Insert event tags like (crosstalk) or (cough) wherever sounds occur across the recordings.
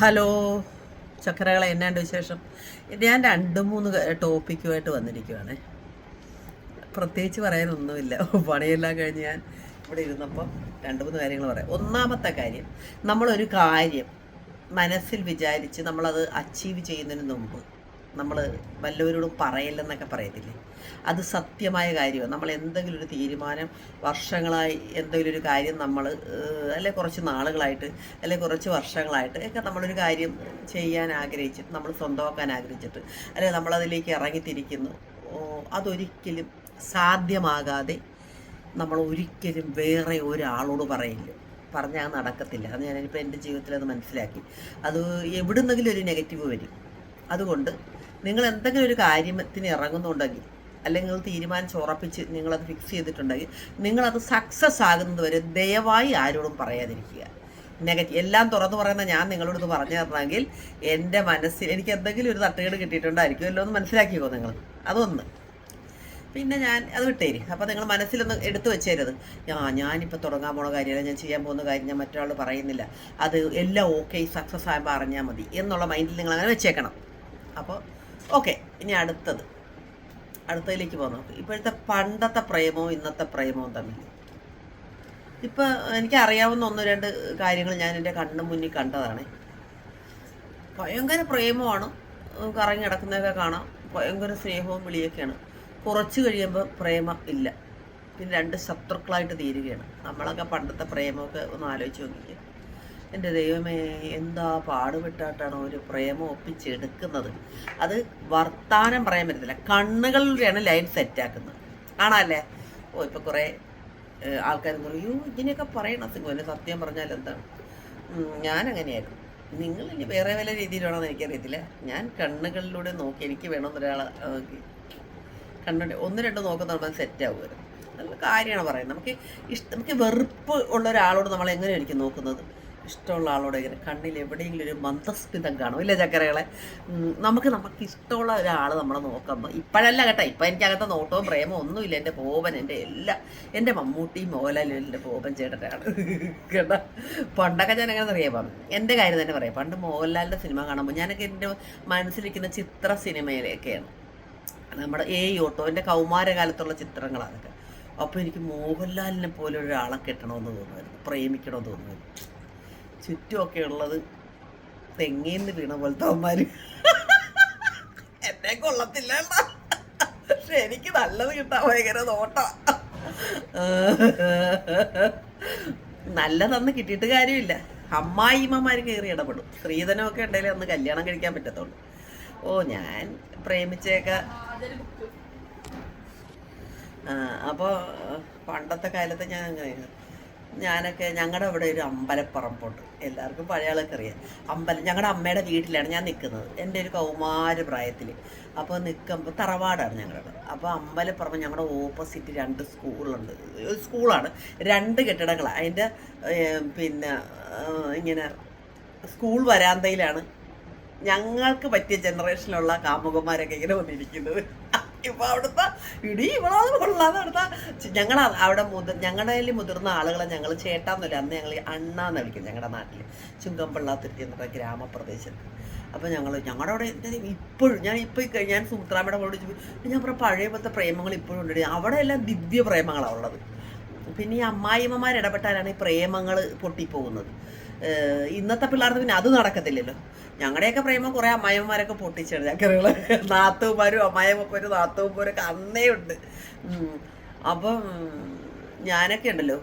Hello ചക്രകളെ എന്നാണ്ട് വിശേഷം? ഞാൻ രണ്ട് മൂന്ന് ടോപ്പിക്കുമായിട്ട് വന്നിരിക്കുവാണ്. പ്രത്യേകിച്ച് പറയാനൊന്നുമില്ല. പണിയെല്ലാം കഴിഞ്ഞ് ഞാൻ ഇവിടെ ഇരുന്നപ്പം രണ്ട് മൂന്ന് കാര്യങ്ങൾ പറയാം. ഒന്നാമത്തെ കാര്യം നമ്മളൊരു കാര്യം മനസ്സിൽ വിചാരിച്ച് നമ്മളത് അച്ചീവ് ചെയ്യുന്നതിന് മുമ്പ് നമ്മൾ വല്ലവരോടും പറയില്ലെന്നൊക്കെ പറയത്തില്ലേ? അത് സത്യമായ കാര്യമാണ്. നമ്മൾ എന്തെങ്കിലും ഒരു തീരുമാനം വർഷങ്ങളായി എന്തെങ്കിലും ഒരു കാര്യം നമ്മൾ അല്ലെ കുറച്ച് നാളുകളായിട്ട് അല്ലെ കുറച്ച് വർഷങ്ങളായിട്ട് ഒക്കെ നമ്മളൊരു കാര്യം ചെയ്യാൻ ആഗ്രഹിച്ചിട്ട് നമ്മൾ സ്വന്തമാക്കാൻ ആഗ്രഹിച്ചിട്ട് അല്ലെ നമ്മളതിലേക്ക് ഇറങ്ങിത്തിരിക്കുന്നു. അതൊരിക്കലും സാധ്യമാകാതെ നമ്മൾ ഒരിക്കലും വേറെ ഒരാളോട് പറയില്ല. പറഞ്ഞാൽ നടക്കത്തില്ല. അത് ഞാനിപ്പോൾ എന്റെ ജീവിതത്തിൽ അത് മനസ്സിലാക്കി. അത് എവിടുന്നെങ്കിലും ഒരു നെഗറ്റീവ് വരും. അതുകൊണ്ട് നിങ്ങൾ എന്തെങ്കിലും ഒരു കാര്യത്തിന് ഇറങ്ങുന്നുണ്ടെങ്കിൽ അല്ലെങ്കിൽ നിങ്ങൾ തീരുമാനിച്ച് ഉറപ്പിച്ച് നിങ്ങളത് ഫിക്സ് ചെയ്തിട്ടുണ്ടെങ്കിൽ നിങ്ങളത് സക്സസ് ആകുന്നത് വരെ ദയവായി ആരോടും പറയാതിരിക്കുക. നെഗറ്റീവ് എല്ലാം തുറന്നു പറയുന്ന ഞാൻ നിങ്ങളോട് ഇത് പറഞ്ഞു തരണമെങ്കിൽ എന്റെ മനസ്സിൽ എനിക്ക് എന്തെങ്കിലും ഒരു തട്ടുകേട് കിട്ടിയിട്ടുണ്ടായിരിക്കുമല്ലോ എന്ന് മനസ്സിലാക്കിക്കോ നിങ്ങൾ. അതൊന്ന്. പിന്നെ ഞാൻ അത് വിട്ടേരി. അപ്പോൾ നിങ്ങൾ മനസ്സിലൊന്ന് എടുത്തു വെച്ചേരത് ആ ഞാനിപ്പോൾ തുടങ്ങാൻ പോണ കാര്യമല്ല ഞാൻ ചെയ്യാൻ പോകുന്ന കാര്യം ഞാൻ മറ്റൊരാൾ പറയുന്നില്ല. അത് എല്ലാം ഓക്കെ സക്സസ് ആകുമ്പോൾ അറിഞ്ഞാൽ മതി. എന്നുള്ള മൈൻഡിൽ നിങ്ങൾ അങ്ങനെ വെച്ചേക്കണം. അപ്പോൾ ഓക്കെ ഇനി അടുത്തത്. അടുത്തതിലേക്ക് പോകാം ഇപ്പോഴത്തെ പണ്ടത്തെ പ്രേമവും ഇന്നത്തെ പ്രേമവും തമ്മിൽ ഇപ്പം എനിക്ക് അറിയാവുന്ന ഒന്ന് രണ്ട് കാര്യങ്ങൾ ഞാൻ എന്റെ കണ്ണു മുന്നിൽ കണ്ടതാണ്. ഭയങ്കര പ്രേമമാണ്. കറങ്ങി കിടക്കുന്നതൊക്കെ കാണാം. ഭയങ്കര സ്നേഹവും വിളിയൊക്കെയാണ്. കുറച്ച് കഴിയുമ്പോൾ പ്രേമം ഇല്ല. പിന്നെ രണ്ട് ശത്രുക്കളായിട്ട് തീരുകയാണ്. നമ്മളൊക്കെ പണ്ടത്തെ പ്രേമമൊക്കെ ഒന്ന് ആലോചിച്ച് നോക്കിക്കുക എന്റെ ദൈവമേ എന്താ പാടുപെട്ടാട്ടാണ് ഒരു പ്രേമം ഒപ്പിച്ചെടുക്കുന്നത്? അത് വർത്താനം പറയാൻ പറ്റത്തില്ല. കണ്ണുകളിലൂടെയാണ് ലൈൻ സെറ്റാക്കുന്നത്. ആണല്ലേ ഓ ഇപ്പം കുറേ ആൾക്കാർ പറയൂ ഇങ്ങനെയൊക്കെ പറയണം സിംഗുവിന് സത്യം പറഞ്ഞാൽ എന്താണ് ഞാനങ്ങനെയായിരുന്നു. നിങ്ങൾ ഇനി വേറെ വല്ല രീതിയിലാണോ എന്ന് എനിക്കറിയത്തില്ല. ഞാൻ കണ്ണുകളിലൂടെ നോക്കി എനിക്ക് വേണം ഒരാളെ നോക്കി. കണ്ണുണ്ട്. ഒന്ന് രണ്ട് നോക്കുന്ന നമ്മൾ സെറ്റ് നല്ല കാര്യമാണ് പറയുന്നത്. നമുക്ക് ഇഷ്ട നമുക്ക് വെറുപ്പ് ഉള്ള ഒരാളോട് നമ്മൾ എങ്ങനെയായിരിക്കും നോക്കുന്നത്? ഇഷ്ടമുള്ള ആളോട് ഇങ്ങനെ കണ്ണിൽ എവിടെയെങ്കിലും ഒരു മന്ദസ്മിതം കാണും. ഇല്ലേ ചക്കരകളെ? നമുക്ക് നമുക്ക് ഇഷ്ടമുള്ള ഒരാൾ നമ്മളെ നോക്കുമ്പോൾ ഇപ്പോഴല്ല കേട്ടോ. ഇപ്പം എനിക്ക് അങ്ങനത്തെ നോട്ടവും പ്രേമവും ഒന്നുമില്ല. എന്റെ പോവൻ എന്റെ എല്ലാ എന്റെ മമ്മൂട്ടി മോഹൻലാലും എന്റെ പോവൻ ചേട്ടനാണ്. (laughs) കേട്ടോ? പണ്ടൊക്കെ ഞാൻ എങ്ങനെ അറിയാം? എന്റെ കാര്യം തന്നെ പറയാം. പണ്ട് മോഹൻലാലിന്റെ സിനിമ കാണുമ്പോൾ ഞാനൊക്കെ എന്റെ മനസ്സിലിരിക്കുന്ന ചിത്ര സിനിമയിലേക്കാണ് നമ്മുടെ ഏ ഓട്ടോ എന്റെ കൗമാരകാലത്തുള്ള ചിത്രങ്ങളാണ് അതൊക്കെ. അപ്പോൾ എനിക്ക് മോഹൻലാലിനെ പോലെ ഒരാളെ കെട്ടണമെന്ന് തോന്നുമായിരുന്നു. പ്രേമിക്കണമെന്ന് തോന്നുമായിരുന്നു. ചുറ്റുമൊക്കെ ഉള്ളത് തെങ്ങേന്ന് വീണ പോലത്തെ അവന്മാർ എന്നെ കൊള്ളത്തില്ല. പക്ഷെ എനിക്ക് നല്ലത് കിട്ടാൻ ഭയങ്കര നോട്ട. നല്ലതന്ന് കിട്ടിയിട്ട് കാര്യമില്ല. അമ്മായിമ്മമാരും കയറി ഇടപെടും. സ്ത്രീധനമൊക്കെ ഉണ്ടെങ്കിൽ അന്ന് കല്യാണം കഴിക്കാൻ പറ്റത്തുള്ളൂ. ഓ ഞാൻ പ്രേമിച്ചേക്ക. അപ്പോൾ പണ്ടത്തെ കാലത്ത് ഞാൻ അങ്ങനെയായിരുന്നു ഞാനൊക്കെ ഞങ്ങളുടെ ഇവിടെ ഒരു അമ്പലപ്പറമ്പുണ്ട് എല്ലാവർക്കും പഴയ ആളൊക്കെ അറിയാം. അമ്പലം ഞങ്ങളുടെ അമ്മയുടെ വീട്ടിലാണ് ഞാൻ നിൽക്കുന്നത് എന്റെ ഒരു കൗമാര പ്രായത്തിൽ അപ്പോൾ നിൽക്കുമ്പോൾ തറവാടാണ് ഞങ്ങളുടെ അപ്പോൾ അമ്പലപ്പറമ്പ് ഞങ്ങളുടെ ഓപ്പോസിറ്റ് രണ്ട് സ്കൂളുണ്ട്. സ്കൂളാണ്. രണ്ട് കെട്ടിടങ്ങൾ അതിന്റെ പിന്നെ ഇങ്ങനെ സ്കൂൾ വരാന്തയിലാണ് ഞങ്ങൾക്ക് പറ്റിയ ജനറേഷനിലുള്ള കാമുകന്മാരൊക്കെ ഇങ്ങനെ വന്നിരിക്കുന്നത്. ഇപ്പൊ അവിടുത്തെ ഇടി ഇവളാണ് കൊള്ളാന്ന് അവിടുത്തെ ഞങ്ങൾ അവിടെ മുതിർ ഞങ്ങളുടെ മുതിർന്ന ആളുകളെ ഞങ്ങൾ ചേട്ടാന്നല്ല അന്ന് ഞങ്ങൾ അണ്ണാന്ന് വിളിക്കും ഞങ്ങളുടെ നാട്ടിൽ ചുങ്കമ്പള്ളാത്തുരുത്തി എന്നുള്ള ഗ്രാമപ്രദേശത്ത്. അപ്പോൾ ഞങ്ങൾ ഞങ്ങളുടെ അവിടെ ഇപ്പോഴും ഞാൻ ഇപ്പോൾ ഞാൻ സുമിത്രാമ്മയുടെ കൂടെ ചോദിച്ചു ഞാൻ പറഞ്ഞ പഴയ പോലത്തെ പ്രേമങ്ങൾ ഇപ്പോഴും ഉണ്ട്. അവിടെ എല്ലാം ദിവ്യ പ്രേമങ്ങളാണ് ഉള്ളത്. പിന്നെ ഈ അമ്മായിമ്മമാർ ഇടപെട്ടാലാണ് ഈ പ്രേമങ്ങൾ പൊട്ടിപ്പോകുന്നത്. ഇന്നത്തെ പിള്ളേർക്ക് പിന്നെ അത് നടക്കത്തില്ലല്ലോ. ഞങ്ങളുടെയൊക്കെ പ്രേമം കുറേ അമ്മായിമാരൊക്കെ പൊട്ടിച്ചാണ് ചക്കരകൾ നാത്തൂമാരും അമ്മായിമ്മക്കൊരു നാത്തൂമാരൊക്കെ അന്നേ ഉണ്ട് അപ്പം ഞാനൊക്കെ ഉണ്ടല്ലോ.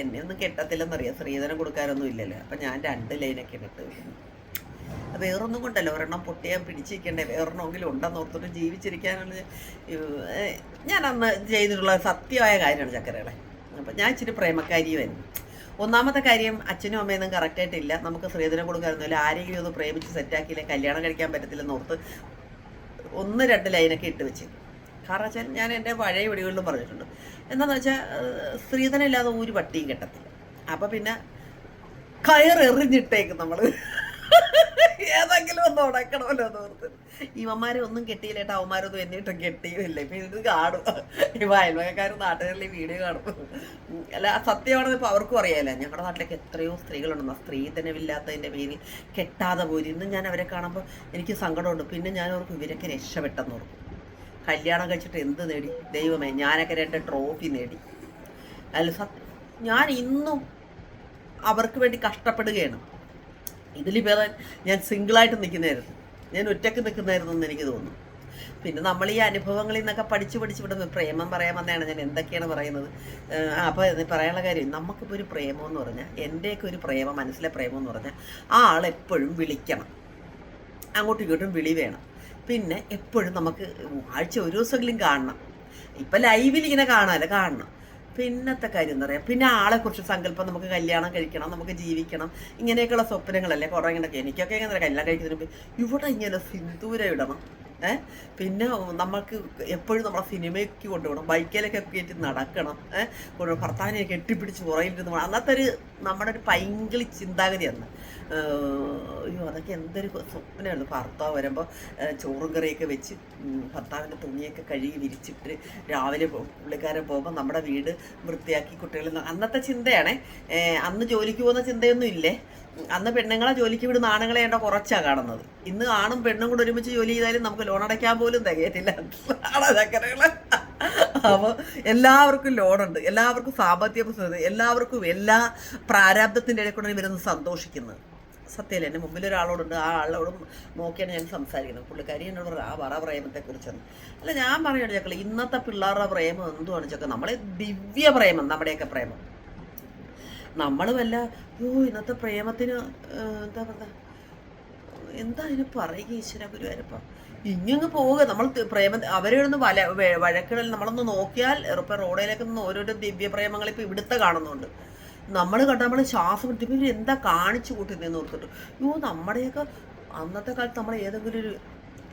എന്നെ ഒന്നും കെട്ടത്തില്ലെന്നറിയാം സ്ത്രീധനം കൊടുക്കാനൊന്നും ഇല്ലല്ലോ. അപ്പം ഞാൻ രണ്ട് ലൈനൊക്കെ ഇട്ട് വേറൊന്നും കൊണ്ടല്ല. ഒരെണ്ണം പൊട്ടിയാൻ പിടിച്ചിരിക്കണ്ടേ. വേറൊരെണ്ണമെങ്കിലും ഉണ്ടെന്ന് ഓർത്തിട്ട് ജീവിച്ചിരിക്കാനുള്ള ഞാൻ ചെയ്തിട്ടുള്ള സത്യമായ കാര്യമാണ് ചക്കരകളെ. അപ്പം ഞാൻ ഇച്ചിരി പ്രേമക്കാരിയുമായിരുന്നു. ഒന്നാമത്തെ കാര്യം അച്ഛനും അമ്മയൊന്നും കറക്റ്റായിട്ടില്ല നമുക്ക് സ്ത്രീധനം കൊടുക്കാറൊന്നുമില്ല ആരെങ്കിലും ഒന്ന് പ്രേമിച്ച് സെറ്റാക്കിയില്ലേ കല്യാണം കഴിക്കാൻ പറ്റത്തില്ലെന്ന് ഓർത്ത് ഒന്ന് രണ്ട് ലൈനൊക്കെ ഇട്ട് വെച്ച്. കാരണം വെച്ചാൽ ഞാൻ എന്റെ പഴയ വീടുകളിലും പറഞ്ഞിട്ടുണ്ട്. എന്താണെന്ന് വെച്ചാൽ സ്ത്രീധനം ഇല്ലാതെ ഒരു പട്ടിയും കിട്ടത്തില്ല. അപ്പം പിന്നെ കയർ എറിഞ്ഞിട്ടേക്കും നമ്മൾ ഏതെങ്കിലും ഒന്ന് ഉടക്കണമല്ലോ എന്ന് ഓർത്ത്. ഇവന്മാരെ ഒന്നും കെട്ടിയില്ലേട്ടാ അവന്മാരൊന്നും എന്നിട്ടും കെട്ടിയുമില്ല ഇപ്പൊ ഇത് കാണും. ഇപ്പൊ അയൽവകക്കാർ നാട്ടുകാരിൽ വീഡിയോ കാണും. അല്ല സത്യമാണെന്ന് ഇപ്പൊ അവർക്കും അറിയാല്ലേ ഞങ്ങളുടെ നാട്ടിലേക്ക് എത്രയോ സ്ത്രീകളുണ്ടെന്ന് സ്ത്രീധനമില്ലാത്തതിന്റെ പേരിൽ കെട്ടാതെ പോയി. ഇന്നും ഞാൻ അവരെ കാണുമ്പോൾ എനിക്ക് സങ്കടമുണ്ട്. പിന്നെ ഞാൻ ഓർക്കും ഇവരൊക്കെ രക്ഷപ്പെട്ടെന്ന് ഓർക്കും. കല്യാണം കഴിച്ചിട്ട് എന്ത് നേടി? ദൈവമേ ഞാനൊക്കെ രണ്ട് ട്രോഫി നേടി. അല്ല സത്യം ഞാൻ ഇന്നും അവർക്ക് വേണ്ടി കഷ്ടപ്പെടുകയാണ്. ഇതിൽ ഭേദം ഞാൻ സിംഗിളായിട്ട് നിൽക്കുന്നതായിരുന്നു ഞാൻ ഒറ്റയ്ക്ക് നിൽക്കുന്നതായിരുന്നു എന്ന് എനിക്ക് തോന്നുന്നു. പിന്നെ നമ്മൾ ഈ അനുഭവങ്ങളിൽ നിന്നൊക്കെ പഠിച്ച് പഠിച്ച് വിടുന്നു പ്രേമം പറയാൻ വന്നതാണ് ഞാൻ എന്തൊക്കെയാണ് പറയുന്നത്. അപ്പോൾ പറയാനുള്ള കാര്യം നമുക്കിപ്പോൾ ഒരു പ്രേമം എന്ന് പറഞ്ഞാൽ എന്റെയൊക്കെ ഒരു പ്രേമം മനസ്സിലെ പ്രേമം എന്ന് പറഞ്ഞാൽ ആ ആൾ എപ്പോഴും വിളിക്കണം. അങ്ങോട്ടും ഇങ്ങോട്ടും വിളി വേണം. പിന്നെ എപ്പോഴും നമുക്ക് ആഴ്ച ഒരു ദിവസമെങ്കിലും കാണണം. ഇപ്പം ലൈവിൽ ഇങ്ങനെ കാണാമല്ലോ കാണണം. പിന്നത്തെ കാര്യം എന്താ പറയുക പിന്നെ ആളെക്കുറിച്ച് സങ്കല്പം നമുക്ക് കല്യാണം കഴിക്കണം നമുക്ക് ജീവിക്കണം. ഇങ്ങനെയൊക്കെയുള്ള സ്വപ്നങ്ങളല്ലേ കുറേ ഇങ്ങനെയൊക്കെ. എനിക്കൊക്കെ എങ്ങനെ കല്യാണം കഴിക്കുന്നതിന് ഇവിടെ ഇങ്ങനെ സിന്ദൂര ഇടണം. പിന്നെ നമുക്ക് എപ്പോഴും നമ്മളെ സിനിമയ്ക്ക് കൊണ്ടുപോകണം. ബൈക്കിലൊക്കെ കയറ്റി നടക്കണം. ഏഹ് ഭർത്താവിനെ കെട്ടിപ്പിടിച്ച് പോകണം. അന്നത്തെ ഒരു നമ്മുടെ ഒരു പൈങ്കിളി ചിന്താഗതിയാണ് അയ്യോ അതൊക്കെ എന്തൊരു സ്വപ്നമാണ് ഭർത്താവ് വരുമ്പോൾ ചോറും കറിയൊക്കെ വെച്ച് ഭർത്താവിന്റെ തുണിയൊക്കെ കഴുകി വിരിച്ചിട്ട് രാവിലെ പുള്ളിക്കാരൻ പോകുമ്പോൾ നമ്മുടെ വീട് വൃത്തിയാക്കി കുട്ടികളിൽ അന്നത്തെ ചിന്തയാണേ. അന്ന് ജോലിക്ക് പോകുന്ന ചിന്തയൊന്നും ഇല്ലേ? അന്ന് പെണ്ണുങ്ങളെ ജോലിക്ക് വിടുന്ന ആണുങ്ങളെ ഏണ്ട കുറച്ചാണ് കാണുന്നത്. ഇന്ന് ആണും പെണ്ണും കൂടെ ഒരുമിച്ച് ജോലി ചെയ്താലും നമുക്ക് ലോൺ അടയ്ക്കാൻ പോലും തികയത്തില്ല. ആണോ ചക്കരകൾ അപ്പോൾ എല്ലാവർക്കും ലോണുണ്ട്. എല്ലാവർക്കും സാമ്പത്തിക പുസ്തകത എല്ലാവർക്കും എല്ലാ പ്രാരാബ്ദത്തിന്റെ ഇടയിൽ കൂടെ ഇവരൊന്ന് സന്തോഷിക്കുന്നത്. സത്യമല്ല എന്റെ മുമ്പിൽ ഒരാളോടുണ്ട്. ആ ആളോടും നോക്കിയാണ് ഞാൻ സംസാരിക്കുന്നത്. പുള്ളിക്കാരി എന്നോട് ആ വറ പ്രേമത്തെക്കുറിച്ചാണ് അല്ല ഞാൻ പറയുകയാണ് ചക്കള ഇന്നത്തെ പിള്ളേരുടെ പ്രേമം എന്തുവാണ് ചക്ക നമ്മളെ ദിവ്യ പ്രേമം നമ്മുടെയൊക്കെ പ്രേമം. നമ്മൾ വല്ല ഓ ഇന്നത്തെ പ്രേമത്തിന് എന്താ പറയുക എന്താ അതിന് പറയുക ഈശ്വര ഗുരുവായൂരപ്പ? ഇങ്ങങ്ങ് പോവുക. നമ്മൾ പ്രേമ അവരെയൊന്ന് വല വഴക്കിടൽ നമ്മളൊന്ന് നോക്കിയാൽ ഇപ്പം റോഡിലേക്ക് നിന്ന് ഓരോരോ ദിവ്യപ്രേമങ്ങൾ ഇപ്പൊ ഇവിടുത്തെ കാണുന്നുണ്ട്. നമ്മൾ കണ്ട നമ്മൾ ശ്വാസം ഇവർ എന്താ കാണിച്ചു കൂട്ടുന്നതെന്ന് ഓർത്തിട്ട്. യോ നമ്മുടെയൊക്കെ അന്നത്തെ കാലത്ത് നമ്മൾ ഏതെങ്കിലും ഒരു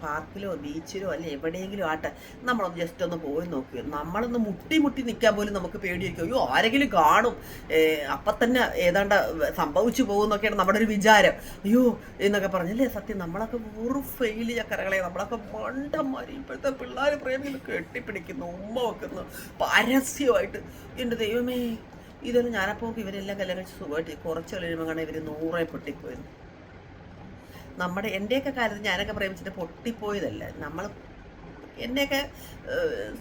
പാർക്കിലോ ബീച്ചിലോ അല്ലെ എവിടെയെങ്കിലും ആട്ടെ നമ്മളൊന്ന് ജസ്റ്റ് ഒന്ന് പോയി നോക്കി. നമ്മളൊന്ന് മുട്ടി മുട്ടി നിൽക്കാൻ പോലും നമുക്ക് പേടിയായിരിക്കും. അയ്യോ ആരെങ്കിലും കാണും. അപ്പൊ തന്നെ ഏതാണ്ട് സംഭവിച്ചു പോകുന്നൊക്കെയാണ് നമ്മുടെ ഒരു വിചാരം. അയ്യോ എന്നൊക്കെ പറഞ്ഞല്ലേ സത്യം. നമ്മളൊക്കെ വെറും ഫെയിൽ ചക്കരകളെ നമ്മളൊക്കെ മണ്ടന്മാർ ഇപ്പോഴത്തെ പിള്ളേർ പ്രേമികൾ കെട്ടിപ്പിടിക്കുന്നു ഉമ്മ വെക്കുന്നു. പരസ്യമായിട്ട്. എന്റെ ദൈവമേ ഇതൊന്നും ഞാനപ്പോൾ ഇവരെല്ലാം കല്യാണം കഴിച്ച് സുഖമായിട്ട്. കുറച്ച് കഴിയുമ്പോൾ കാണാൻ ഇവർ നൂറെ പൊട്ടിപ്പോയിരുന്നു നമ്മുടെ എന്റെയൊക്കെ കാലത്ത് ഞാനൊക്കെ പ്രേമിച്ചിട്ട് പൊട്ടിപ്പോയതല്ല. നമ്മൾ എന്നെയൊക്കെ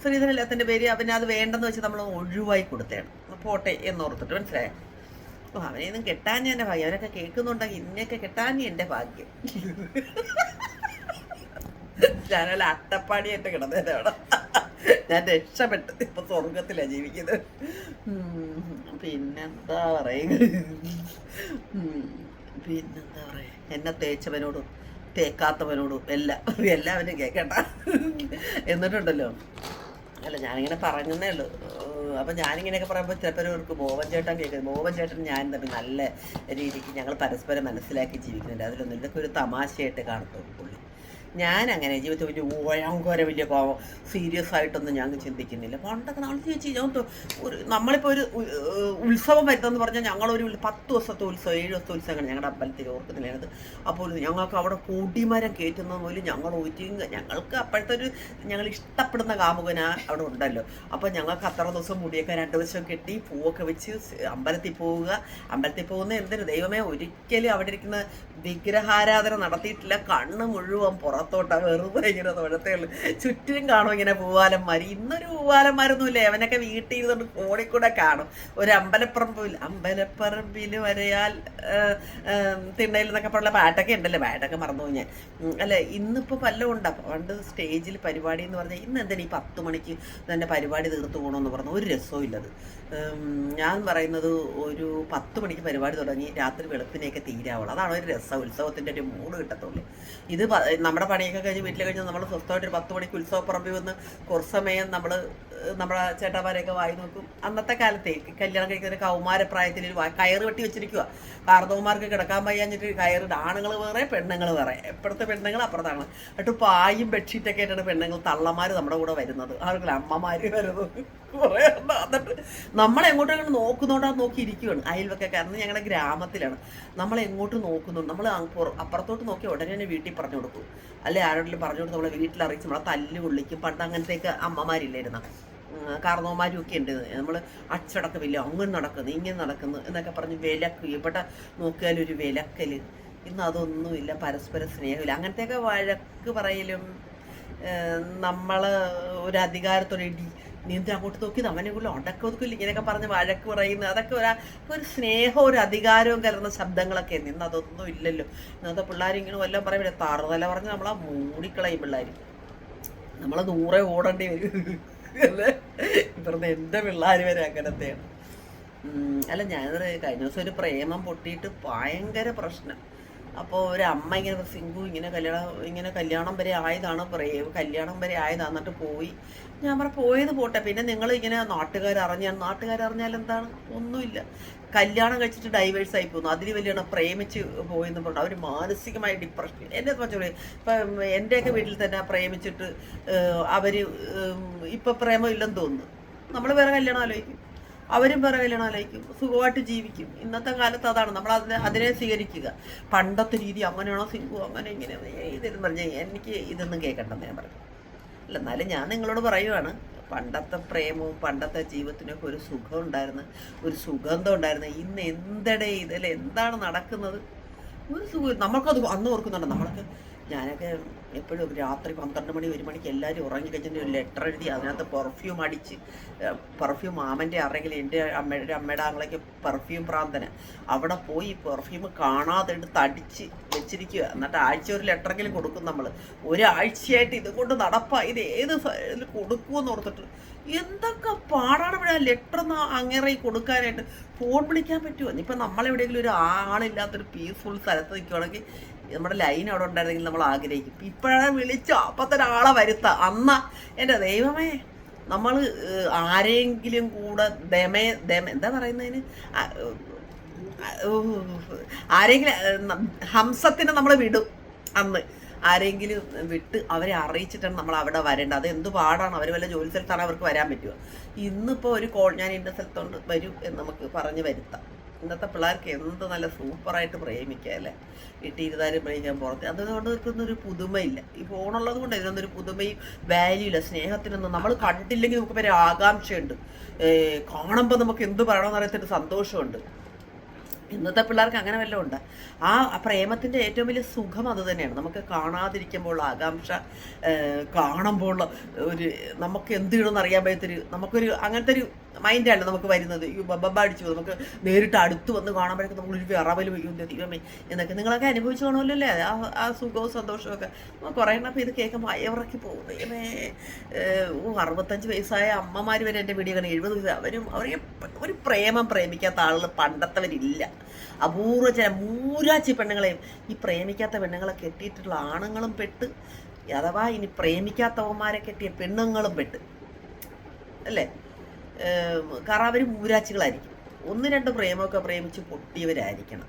ശ്രീധരല്ലാത്തതിന്റെ പേര് അവന് അത് വേണ്ടെന്ന് വെച്ച് നമ്മൾ ഒഴിവായി കൊടുത്തേണം പോട്ടെ എന്നോർത്തിട്ട് മനസ്സിലായോ? ഓ അവനെയൊന്നും കെട്ടാൻ എന്റെ ഭാഗ്യം. അവരൊക്കെ കേൾക്കുന്നുണ്ടെങ്കിൽ ഇന്നെയൊക്കെ കെട്ടാൻ എന്റെ ഭാഗ്യം. ഞാനല്ല അട്ടപ്പാടിയായിട്ട് കിടന്നത് അവിടെ. ഞാൻ രക്ഷപ്പെട്ട് ഇപ്പൊ സ്വർഗത്തിലാണ് ജീവിക്കുന്നത്. പിന്നെന്താ പറയുക? പിന്നെന്താ പറയുക? എന്നെ തേച്ചവനോടും തേക്കാത്തവനോടും എല്ലാം എല്ലാവരും കേൾക്കണ്ട എന്നിട്ടുണ്ടല്ലോ. അല്ല ഞാനിങ്ങനെ പറഞ്ഞതേ ഉള്ളൂ. അപ്പൊ ഞാനിങ്ങനെയൊക്കെ പറയുമ്പോൾ ചിലപ്പോൾ അവർക്ക് മോഹൻ ചേട്ടൻ കേൾക്കുന്നത് മോഹൻ ചേട്ടൻ ഞാൻ തമ്മിൽ നല്ല രീതിക്ക് ഞങ്ങൾ പരസ്പരം മനസ്സിലാക്കി ജീവിക്കുന്നുണ്ട്. അതിലൊന്നും ഇതൊക്കെ ഒരു തമാശയായിട്ട് കാണത്തുള്ളൂ പുള്ളി. ഞാൻ അങ്ങനെ ജീവിതത്തിൽ വലിയ ഭയങ്കര വലിയ സീരിയസ് ആയിട്ടൊന്നും ഞങ്ങൾ ചിന്തിക്കുന്നില്ല. പണ്ടൊക്കെ നമ്മൾ ചേച്ചി ഞാൻ ഒരു നമ്മളിപ്പോൾ ഒരു ഉത്സവം വരുന്നതെന്ന് പറഞ്ഞാൽ ഞങ്ങളൊരു പത്ത് ദിവസത്തെ ഉത്സവം ഏഴ് ദിവസത്തെ ഉത്സവമാണ് ഞങ്ങളുടെ അമ്പലത്തിൽ ഓർക്കുന്നില്ലായിരുന്നു അപ്പോൾ ഞങ്ങൾക്ക് അവിടെ കൂട്ടിമരം കയറ്റുന്നത് പോലും ഞങ്ങൾ ഒരു ഞങ്ങൾക്ക് അപ്പോഴത്തെ ഒരു ഞങ്ങൾ ഇഷ്ടപ്പെടുന്ന കാമുകന അവിടെ ഉണ്ടല്ലോ. അപ്പോൾ ഞങ്ങൾക്ക് അത്ര ദിവസം മുടിയൊക്കെ രണ്ട് ദിവസം കെട്ടി പൂവൊക്കെ വെച്ച് അമ്പലത്തിൽ പോവുക. അമ്പലത്തിൽ പോകുന്ന എന്തൊരു ദൈവമേ ഒരിക്കലും അവിടെ ഇരിക്കുന്ന വിഗ്രഹാരാധന നടത്തിയിട്ടില്ല. കണ്ണ് മുഴുവൻ പുറത്തോട്ടാ വെറുതെ ഇങ്ങനെ തൊഴത്തേ ചുറ്റിനും കാണും ഇങ്ങനെ പൂവാലന്മാർ ഇന്നൊരു പൂവാലന്മാരൊന്നുമില്ല. അവനൊക്കെ വീട്ടിൽ ഇരുന്നുകൊണ്ട് ഫോണിൽ കൂടെ കാണും. ഒരു അമ്പലപ്പറമ്പിൽ അമ്പലപ്പറമ്പിൽ വരയാൽ തിണ്ണയിൽ എന്നൊക്കെ പറഞ്ഞ പാട്ടൊക്കെ ഉണ്ടല്ലോ? പാട്ടൊക്കെ മറന്നു ഞാൻ. അല്ല? ഇന്നിപ്പോൾ പല്ലം ഉണ്ടാകും പണ്ട് സ്റ്റേജിൽ പരിപാടി എന്ന് പറഞ്ഞാൽ ഇന്ന് എന്തിനാ ഈ പത്ത് മണിക്ക് തന്നെ പരിപാടി തീർത്തു പോകണമെന്ന് പറഞ്ഞു. ഒരു രസവും ഇല്ലത് ഞാൻ പറയുന്നത് ഒരു പത്ത് മണിക്ക് പരിപാടി തുടങ്ങി രാത്രി വെളുപ്പിനെയൊക്കെ തീരാവുള്ളൂ. അതാണ് ഒരു രസം ഉത്സവത്തിന്റെ ഒരു മൂഡ് കിട്ടത്തുള്ളൂ. ഇത് നമ്മുടെ പണിയൊക്കെ കഴിഞ്ഞ് വീട്ടിൽ കഴിഞ്ഞ് നമ്മൾ സ്വസ്ഥമായിട്ട് ഒരു പത്ത് മണിക്ക് ഉത്സവപ്പറമ്പിൽ വന്ന് കുറച്ച് സമയം നമ്മൾ നമ്മുടെ ചേട്ടാമാരെയൊക്കെ വായി നോക്കും. അന്നത്തെ കാലത്തെ കല്യാണം കഴിക്കുന്ന കൗമാരപ്രായത്തിൽ കയറ് വെട്ടി വെച്ചിരിക്കുക കാർന്നവന്മാർക്ക് കിടക്കാൻ വയ്യാഞ്ഞിട്ട് കയറ് ആണുങ്ങൾ വേറെ പെണ്ണുങ്ങൾ വേറെ. എപ്പോഴത്തെ പെണ്ണുങ്ങൾ അപ്പുറത്താണ്. എന്നിട്ട് പായും ബെഡ്ഷീറ്റൊക്കെ ആയിട്ടാണ് പെണ്ണുങ്ങൾ തള്ളമാർ നമ്മുടെ കൂടെ വരുന്നത്. ആളുകൾ അമ്മമാര് വരുന്നത്. കുറേ. എന്നിട്ട് നമ്മളെ എങ്ങോട്ടൊക്കെ നോക്കുന്നോണ്ടാ നോക്കി ഇരിക്കുകയാണ് കാരണം ഞങ്ങളുടെ ഗ്രാമത്തിലാണ്. നമ്മൾ എങ്ങോട്ട് നോക്കുന്നുണ്ട്. നമ്മൾ അപ്പുറത്തോട്ട് നോക്കി ഉടനെ തന്നെ വീട്ടിൽ പറഞ്ഞു കൊടുക്കും. അല്ലെ ആരോടെങ്കിലും പറഞ്ഞു കൊടുത്ത് നമ്മളെ വീട്ടിൽ അറിയിച്ച് നമ്മളെ തല്ല് കൊള്ളിക്കും. പണ്ട് അങ്ങനത്തെയൊക്കെ അമ്മമാരില്ലായിരുന്ന? കാർന്നവന്മാരും ഒക്കെ ഉണ്ട്. നമ്മൾ അച്ചടക്കമില്ല അങ്ങനെ നടക്കുന്നു ഇങ്ങനെ നടക്കുന്നു എന്നൊക്കെ പറഞ്ഞ് വിലക്ക് ഇവിടെ നോക്കിയാൽ ഒരു വിലക്കൽ ഇന്ന് അതൊന്നുമില്ല പരസ്പര സ്നേഹമില്ല. അങ്ങനത്തെയൊക്കെ വഴക്ക് പറയലും നമ്മൾ ഒരു അധികാരത്തോടെ ഇടി നീന്തി അങ്ങോട്ട് നോക്കി അവനെ കൂടെ ഉടക്കൊതുക്കില്ല ഇങ്ങനെയൊക്കെ പറഞ്ഞ് വഴക്ക് പറയുന്നത് അതൊക്കെ ഒരു ഒരു സ്നേഹവും ഒരു അധികാരവും കലർന്ന ശബ്ദങ്ങളൊക്കെ ഇന്ന്. അതൊന്നും ഇല്ലല്ലോ. ഇന്നത്തെ പിള്ളേരിങ്ങനെ വല്ലതും പറയില്ല താറുതല പറഞ്ഞ് നമ്മളാ മൂടിക്കളയും പിള്ളേർ നമ്മളെ ദൂരെ ഓടേണ്ടി വരും. അല്ലേ? ഇവിടുന്ന് എന്റെ പിള്ളേർ വരെ അങ്ങനത്തെയാണ്. അല്ല ഞാനത് കഴിഞ്ഞ ദിവസം ഒരു പ്രേമം പൊട്ടിയിട്ട് ഭയങ്കര പ്രശ്നം. അപ്പോൾ ഒരു അമ്മ ഇങ്ങനെ സിംഗു ഇങ്ങനെ കല്യാണം ഇങ്ങനെ കല്യാണം വരെ ആയതാണ് പറയുക കല്യാണം വരെ ആയതാന്നിട്ട് പോയി. ഞാൻ പറ പോയത് പോട്ടെ പിന്നെ നിങ്ങൾ ഇങ്ങനെ നാട്ടുകാർ അറിഞ്ഞാൽ നാട്ടുകാർ അറിഞ്ഞാൽ എന്താണ്? ഒന്നുമില്ല. കല്യാണം കഴിച്ചിട്ട് ഡൈവേഴ്സ് ആയി പോകുന്നു അതിൽ വലിയ പ്രേമിച്ച് പോയെന്ന് പറഞ്ഞു. അവർ മാനസികമായ ഡിപ്രഷൻ എന്നെ വെച്ചോളൂ ഇപ്പം എന്റെയൊക്കെ വീട്ടിൽ തന്നെ പ്രേമിച്ചിട്ട് അവർ ഇപ്പം പ്രേമം ഇല്ലെന്ന് തോന്നുന്നു. നമ്മൾ വേറെ കല്യാണം ആലോചിക്കും. അവരും വേറെ കല്യാണം ആലോചിക്കും സുഖമായിട്ട് ജീവിക്കും. ഇന്നത്തെ കാലത്ത് അതാണ് നമ്മൾ അതിനെ അതിനെ സ്വീകരിക്കുക. പണ്ടത്തെ രീതി അങ്ങനെയാണോ സിംഗു അങ്ങനെ ഇങ്ങനെ ഇതെന്ന് പറഞ്ഞാൽ എനിക്ക് ഇതൊന്നും കേൾക്കണ്ടെന്ന് ഞാൻ പറഞ്ഞു അല്ല എന്നാലും ഞാൻ നിങ്ങളോട് പറയുവാണ് പണ്ടത്തെ പ്രേമവും പണ്ടത്തെ ജീവിതത്തിനൊക്കെ ഒരു സുഖം ഉണ്ടായിരുന്നു ഒരു സുഗന്ധം ഉണ്ടായിരുന്നു. ഇന്ന് എന്തടേ ഇതിൽ എന്താണ് നടക്കുന്നത്? ഒരു സുഖം നമ്മൾക്കത് അന്ന് ഓർക്കുന്നുണ്ട് നമ്മളൊക്കെ ഞാനൊക്കെ എപ്പോഴും രാത്രി പന്ത്രണ്ട് മണി ഒരു മണിക്ക് എല്ലാവരും ഉറങ്ങി കഴിഞ്ഞിട്ട് ഒരു ലെറ്റർ എഴുതി അതിനകത്ത് പെർഫ്യൂം അടിച്ച് പെർഫ്യൂം മാമന്റെ ആരെങ്കിൽ എന്റെ അമ്മയുടെ അമ്മയുടെ ആങ്ങളേക്ക് പെർഫ്യൂം പ്രാന്തന. അവിടെ പോയി പെർഫ്യൂം കാണാതെ എടുത്ത് അടിച്ച് വെച്ചിരിക്കുക. എന്നിട്ട് ആഴ്ച ഒരു ലെറ്ററെങ്കിലും കൊടുക്കും നമ്മൾ ഒരാഴ്ചയായിട്ട് ഇതുകൊണ്ട് നടപ്പാ ഇത് ഏത് കൊടുക്കുമെന്ന് ഓർത്തിട്ട്. എന്തൊക്കെ പാടാണ് ഇവിടെ ആ ലെറ്റർ അങ്ങേറെ കൊടുക്കാനായിട്ട്? ഫോൺ വിളിക്കാൻ പറ്റുമോ ഇനിയിപ്പോൾ നമ്മളെവിടെയെങ്കിലും ഒരു ആളില്ലാത്തൊരു പീസ്ഫുൾ സ്ഥലത്ത് നിൽക്കുവാണെങ്കിൽ നമ്മുടെ ലൈൻ അവിടെ ഉണ്ടായിരുന്നെങ്കിൽ നമ്മൾ ആഗ്രഹിക്കും. ഇപ്പോഴാണ് വിളിച്ചോ? അപ്പത്തെ ഒരാളെ വരുത്താം. അന്ന എന്റെ ദൈവമേ നമ്മൾ ആരെങ്കിലും കൂടെ ദമേ ദമ എന്താ പറയുന്നതിന്? ആരെങ്കിലും ഹംസത്തിനെ നമ്മൾ വിടും അന്ന്. ആരെങ്കിലും വിട്ട് അവരെ അറിയിച്ചിട്ടാണ് നമ്മൾ അവിടെ വരേണ്ടത്. അത് എന്ത് പാടാണ്? അവർ വല്ല ജോലി സ്ഥലത്താണ് അവർക്ക് വരാൻ പറ്റുമോ ഇന്നിപ്പോൾ ഒരു കോൾ ഞാൻ ഇന്ന സ്ഥലത്തോണ്ട് വരും എന്ന് നമുക്ക് പറഞ്ഞ് വരുത്താം. ഇന്നത്തെ പിള്ളേർക്ക് എന്ത് നല്ല സൂപ്പറായിട്ട് വീട്ടിൽ ഇരുതാനും പ്രേമിക്കാൻ പുറത്ത്. അതുകൊണ്ട് ഒരു പുതുമയില്ല. ഈ ഫോണുള്ളത് കൊണ്ട് ഇതിനൊന്നും ഒരു പുതുമയും വാല്യൂ ഇല്ല. സ്നേഹത്തിനൊന്നും നമ്മൾ കണ്ടില്ലെങ്കിൽ നമുക്ക് വരെ ആകാംക്ഷയുണ്ട്. കാണുമ്പോൾ നമുക്ക് എന്ത് പറയണമെന്ന് അറിയത്തൊരു സന്തോഷമുണ്ട്. ഇന്നത്തെ പിള്ളേർക്ക് അങ്ങനെ വല്ലതും ഉണ്ട്? ആ പ്രേമത്തിന്റെ ഏറ്റവും വലിയ സുഖം അത് തന്നെയാണ്. നമുക്ക് കാണാതിരിക്കുമ്പോൾ ആകാംക്ഷ കാണുമ്പോൾ ഒരു നമുക്ക് എന്ത് ചെയ്യണമെന്ന് അറിയാൻ പറ്റത്തൊരു നമുക്കൊരു അങ്ങനത്തെ ഒരു മൈൻഡാണ് നമുക്ക് വരുന്നത്. ഈ ബബ്ബ അടിച്ചു നമുക്ക് നേരിട്ട് അടുത്ത് വന്ന് കാണുമ്പോഴേക്കും നമ്മളൊരു വിറവൽ വയ്ക്കും ദൈവമേ എന്നൊക്കെ നിങ്ങളൊക്കെ അനുഭവിച്ചു കാണുമല്ലോ ആ ആ സുഖവും സന്തോഷവും ഒക്കെ കുറേ എണ്ണം ഇത് കേൾക്കുമ്പോൾ അയവിറക്കി പോകും. ദൈവമേ അറുപത്തഞ്ച് വയസ്സായ അമ്മമാർ വരെ എന്റെ വീഡിയോ കാണും. എഴുപത് വയസ്സ് അവരും അവരെ ഒരു പ്രേമം പ്രേമിക്കാത്ത ആളുകൾ പണ്ടത്തവരില്ല. അപൂർവ ചില മൂരാച്ചി പെണ്ണുങ്ങളെയും ഈ പ്രേമിക്കാത്ത പെണ്ണുങ്ങളെ കെട്ടിയിട്ടുള്ള ആണുങ്ങളും പെട്ട് അഥവാ ഇനി പ്രേമിക്കാത്തവന്മാരെ കെട്ടിയ പെണ്ണുങ്ങളും പെട്ട്. അല്ലേ? കാരണം അവർ മൂരാച്ചികളായിരിക്കും. ഒന്ന് രണ്ട് പ്രേമമൊക്കെ പ്രേമിച്ച് പൊട്ടിയവരായിരിക്കണം.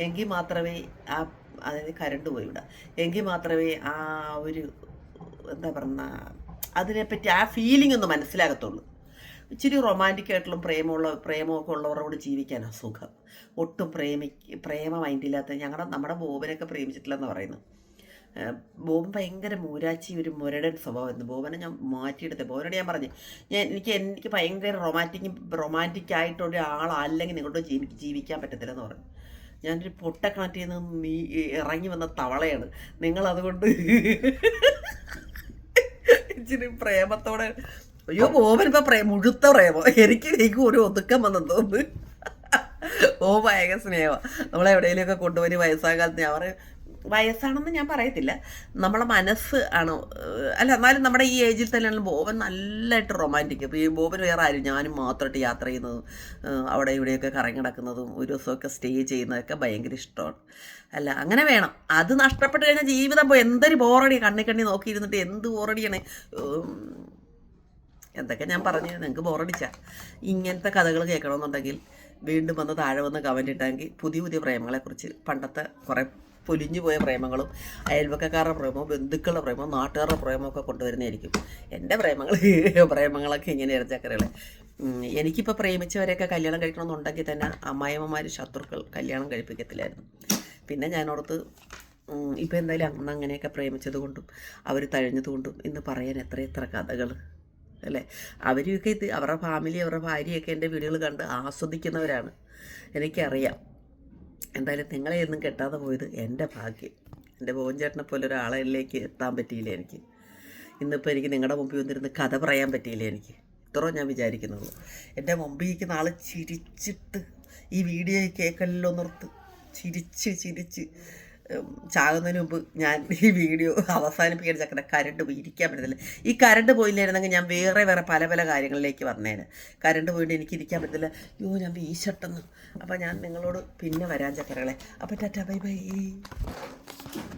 എങ്കിൽ മാത്രമേ ആ അതായത് കരണ്ട് പോയി വിടാം എങ്കിൽ മാത്രമേ ആ ഒരു എന്താ പറയുന്ന അതിനെപ്പറ്റി ആ ഫീലിംഗ് ഒന്ന് മനസ്സിലാകത്തുള്ളൂ. ഇച്ചിരി റൊമാന്റിക് ആയിട്ടുള്ള പ്രേമമുള്ള പ്രേമമൊക്കെ ഉള്ളവരോട് ജീവിക്കാനാണ് സുഖം ഒട്ടും പ്രേമി പ്രേമ മൈൻഡില്ലാത്ത ഞങ്ങളുടെ നമ്മുടെ ബോബനൊക്കെ പ്രേമിച്ചിട്ടില്ലെന്ന് പറയുന്നു ബോബൻ ഭയങ്കര മൂരാച്ചി ഒരു മുരടൻ സ്വഭാവമായിരുന്നു. ബോബനെ ഞാൻ മാറ്റിയെടുത്തത് ബോബനോട് ഞാൻ പറഞ്ഞു ഞാൻ എനിക്ക് എനിക്ക് ഭയങ്കര റൊമാന്റിക് റൊമാന്റിക് ആയിട്ടൊരു ആളല്ലെങ്കിൽ നിങ്ങളോട് ജീവി ജീവിക്കാൻ പറ്റത്തില്ലെന്ന് പറഞ്ഞു. ഞാനൊരു പൊട്ടക്കിണറ്റിൽ നിന്ന് നീ ഇറങ്ങി വന്ന തവളയാണ്. നിങ്ങൾ അതുകൊണ്ട് ഇച്ചിരി പ്രേമത്തോടെ അയ്യോ ബോബൻ ഇപ്പം പ്രേ മുഴുത്ത പ്രേമം. എനിക്ക് എനിക്ക് ഒരു ഒതുക്കം വന്നെന്ന് തോന്നുന്നു. ഓ ഭയങ്കര സ്നേഹമാണ് നമ്മളെവിടെയെങ്കിലുമൊക്കെ കൊണ്ടുപോയി വയസ്സാകാലത്ത് ഞാൻ വയസ്സാണെന്ന് ഞാൻ പറയത്തില്ല. നമ്മളെ മനസ്സ് ആണ് അല്ല എന്നാലും നമ്മുടെ ഈ ഏജിൽ തന്നെയാണ് ബോബൻ നല്ലതായിട്ട് റൊമാന്റിക് ഈ ബോബൻ വേറെ ആരും ഞാനും മാത്രമായിട്ട് യാത്ര ചെയ്യുന്നതും അവിടെ ഇവിടെയൊക്കെ കറങ്ങി നടക്കുന്നതും ഒരു ദിവസമൊക്കെ സ്റ്റേ ചെയ്യുന്നതൊക്കെ ഭയങ്കര ഇഷ്ടമാണ്. അല്ല അങ്ങനെ വേണം. അത് നഷ്ടപ്പെട്ട് കഴിഞ്ഞാൽ ജീവിതം പോയി എന്തൊരു ബോറടി കണ്ണി കണ്ണി നോക്കിയിരുന്നിട്ട് എന്ത് ബോറടിയാണ് എന്തൊക്കെ ഞാൻ പറഞ്ഞു നിങ്ങൾക്ക് ബോറടിച്ച ഇങ്ങനത്തെ കഥകൾ കേൾക്കണമെന്നുണ്ടെങ്കിൽ വീണ്ടും വന്ന് താഴെ വന്ന് കമന്റ് ഇട്ടെങ്കിൽ പുതിയ പുതിയ പ്രേമങ്ങളെക്കുറിച്ച് പണ്ടത്തെ കുറേ പൊലിഞ്ഞു പോയ പ്രേമങ്ങളും അയൽവക്കക്കാരുടെ പ്രേമവും ബന്ധുക്കളുടെ പ്രേമവും നാട്ടുകാരുടെ പ്രേമമൊക്കെ കൊണ്ടുവരുന്നതായിരിക്കും. എന്റെ പ്രേമങ്ങൾ പ്രേമങ്ങളൊക്കെ ഇങ്ങനെയാണ് ചക്കരകളെ. ഉം, എനിക്കിപ്പോൾ പ്രേമിച്ചവരെയൊക്കെ കല്യാണം കഴിക്കണമെന്നുണ്ടെങ്കിൽ തന്നെ അമ്മായിമ്മമാർ ശത്രുക്കൾ കല്യാണം കഴിപ്പിക്കത്തില്ലായിരുന്നു. പിന്നെ ഞാനോടത്ത് ഇപ്പം എന്തായാലും അന്ന് അങ്ങനെയൊക്കെ പ്രേമിച്ചത് കൊണ്ടും അവർ തഴഞ്ഞത് കൊണ്ടും ഇന്ന് പറയാൻ എത്ര എത്ര കഥകൾ അല്ലേ? അവരെയൊക്കെ ഇത് അവരുടെ ഫാമിലി അവരുടെ ഭാര്യയൊക്കെ എന്റെ വീഡിയോകൾ കണ്ട് ആസ്വദിക്കുന്നവരാണ്. എനിക്കറിയാം. എന്തായാലും നിങ്ങളെ ഒന്നും കെട്ടാതെ പോയത് എന്റെ ഭാഗ്യം. എന്റെ ബോഞ്ചേട്ടനെ പോലെ ഒരാളിലേക്ക് എത്താൻ പറ്റിയില്ല എനിക്ക്. ഇന്നിപ്പോൾ എനിക്ക് നിങ്ങളുടെ മുമ്പിൽ വന്നിരുന്ന് കഥ പറയാൻ പറ്റിയില്ല എനിക്ക്. ഇത്രയും ഞാൻ വിചാരിക്കുന്നുള്ളൂ. എന്റെ മുമ്പിലേക്ക് ആൾ ചിരിച്ചിട്ട് ഈ വീഡിയോ കേൾക്കല്ലോ നിർത്ത് ചിരിച്ച് ചിരിച്ച് ചാകുന്നതിന് മുമ്പ് ഞാൻ ഈ വീഡിയോ അവസാനിപ്പിക്കാൻ ചക്കര കരണ്ട് പോയി ഇരിക്കാൻ പറ്റത്തില്ല. ഈ കരണ്ട് പോയില്ലായിരുന്നെങ്കിൽ ഞാൻ വേറെ വേറെ പല പല കാര്യങ്ങളിലേക്ക് വന്നേനെ. കരണ്ട് പോയിട്ട് എനിക്ക് ഇരിക്കാൻ പറ്റത്തില്ല. യോ ഞാൻ വീശട്ടെന്ന്. അപ്പോൾ ഞാൻ നിങ്ങളോട് പിന്നെ വരാൻ ചക്കരകളെ. അപ്പോൾ ടാറ്റ ബൈ ബൈ.